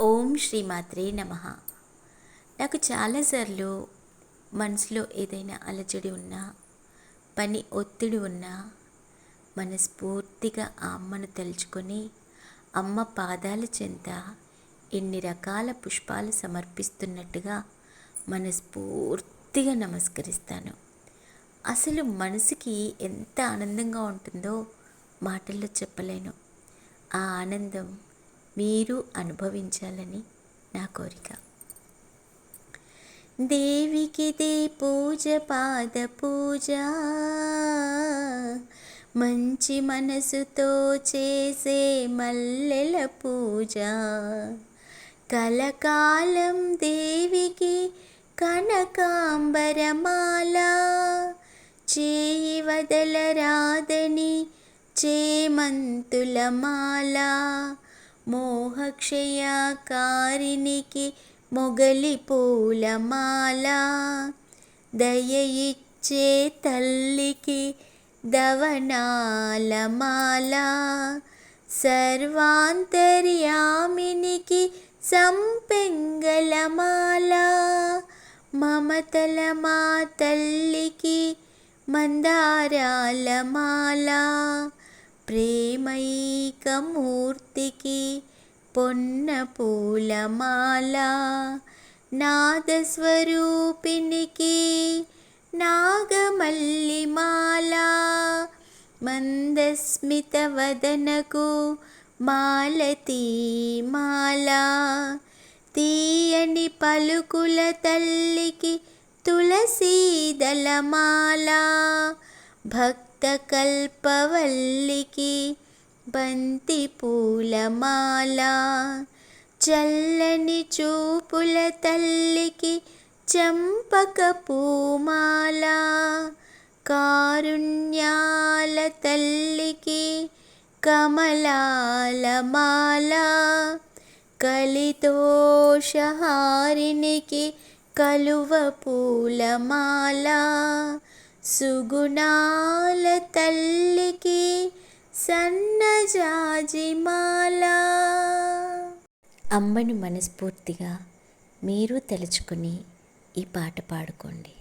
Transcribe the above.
ఓం శ్రీమాత్రే నమ. నాకు చాలాసార్లు మనసులో ఏదైనా అలజడి ఉన్నా పని ఒత్తిడి ఉన్నా మనస్ఫూర్తిగా ఆ అమ్మను తలుచుకొని అమ్మ పాదాల చెంత ఎన్ని రకాల పుష్పాలు సమర్పిస్తున్నట్టుగా మనస్ఫూర్తిగా నమస్కరిస్తాను. అసలు మనసుకి ఎంత ఆనందంగా ఉంటుందో మాటల్లో చెప్పలేను. ఆ ఆనందం మీరు అనుభవించాలని నా కోరిక. దేవికిదే పూజ పాద పూజ. మంచి మనసుతో చేసే మల్లెల పూజ. కలకాలం దేవికి కనకాంబరమాల. చేయి వదలరాదని చేమంతుల మాల మోహక్షయకారినికి మొగలి పూలమాల. దయ ఇచ్చే తల్లికి దవనాలమాల సర్వాంతర్యామినికి సంపెంగలమాల మమతల మా తల్లికి మందారాలమాల. ప్రేమైకమూర్తికి పొన్న పూలమాల నాదస్వరూపినికి నాగమల్లిమాల మందస్మిత వదనకు మాలతీ మాల తీయని పలుకుల తల్లికి తులసీదళమాల భక్ కల్పవల్లికి బంతి పూలమాల చల్లని చూపుల తల్లికి చంపక పూమాల కారుణ్యాల తల్లికి కమలాల మాల కలితోషహారినికి కలువ పూలమాల సుగుణాల తల్లికి సన్నజాజిమాల. అమ్మను మనస్ఫూర్తిగా మీరు తలుచుకుని ఈ పాట పాడుకోండి.